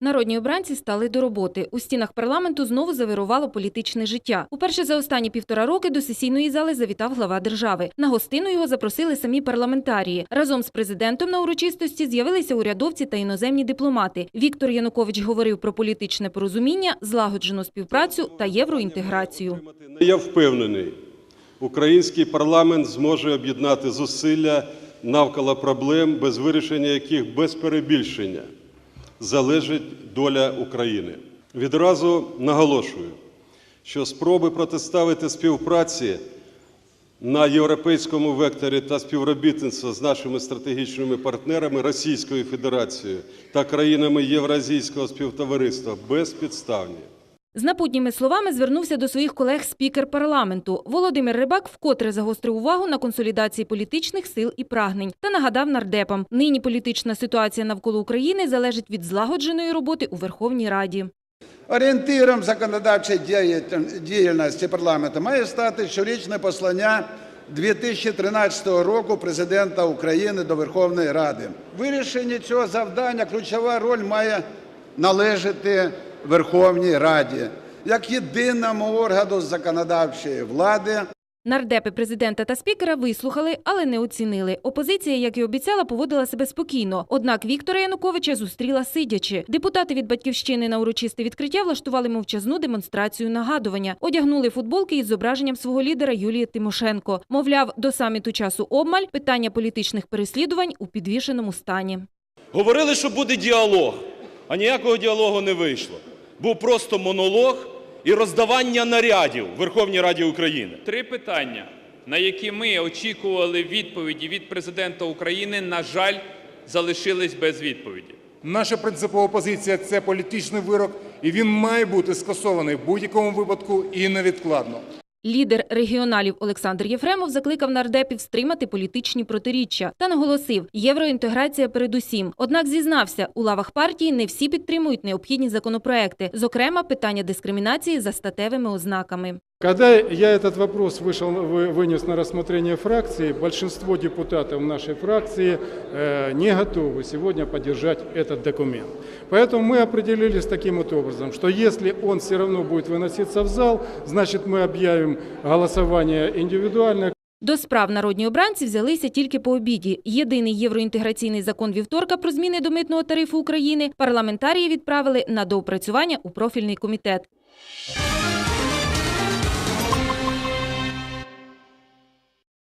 Народні обранці стали до роботи. У стінах парламенту знову завирувало політичне життя. Уперше за останні півтора роки до сесійної зали завітав глава держави. На гостину його запросили самі парламентарії. Разом з президентом на урочистості з'явилися урядовці та іноземні дипломати. Віктор Янукович говорив про політичне порозуміння, злагоджену співпрацю та євроінтеграцію. Я впевнений, український парламент зможе об'єднати зусилля навколо проблем, без вирішення яких без перебільшення залежить доля України. Відразу наголошую, що спроби протиставити співпраці на європейському векторі та співробітництва з нашими стратегічними партнерами Російською Федерацією та країнами Євразійського співтовариства безпідставні. З напутніми словами звернувся до своїх колег спікер парламенту. Володимир Рибак вкотре загострив увагу на консолідації політичних сил і прагнень та нагадав нардепам, нині політична ситуація навколо України залежить від злагодженої роботи у Верховній Раді. Орієнтиром законодавчої діяль- діяльності парламенту має стати щорічне послання 2013 року президента України до Верховної Ради. Вирішення цього завдання ключова роль має належати Верховній Раді як єдиному органу законодавчої влади. Нардепи президента та спікера вислухали, але не оцінили. Опозиція, як і обіцяла, поводила себе спокійно. Однак Віктора Януковича зустріла сидячи. Депутати від батьківщини на урочисте відкриття влаштували мовчазну демонстрацію нагадування. Одягнули футболки із зображенням свого лідера Юлії Тимошенко. Мовляв, до саміту часу обмаль питання політичних переслідувань у підвішеному стані. Говорили, що буде діалог, а ніякого діалогу не вийшло. Був просто монолог і роздавання нарядів у Верховній Раді України. Три питання, на які ми очікували відповіді від президента України, на жаль, залишились без відповіді. Наша принципова позиція це політичний вирок, і він має бути скасований в будь-якому випадку і невідкладно. Лідер регіоналів Олександр Єфремов закликав нардепів стримати політичні протиріччя та наголосив, євроінтеграція передусім. Однак зізнався, у лавах партії не всі підтримують необхідні законопроекти, зокрема питання дискримінації за статевими ознаками. Когда я этот вопрос вышел, вы- вынес на рассмотрение фракции, большинство депутатов нашей фракции э, не готовы сегодня поддержать этот документ. Поэтому мы определились таким вот образом, что если он все равно будет выноситься в зал, значит мы объявим голосование индивидуальное, До справ народні обранці взялися тільки по обіді. Єдиний євроінтеграційний закон вівторка про зміни до митного тарифу України парламентарії відправили на доопрацювання у профільний комітет.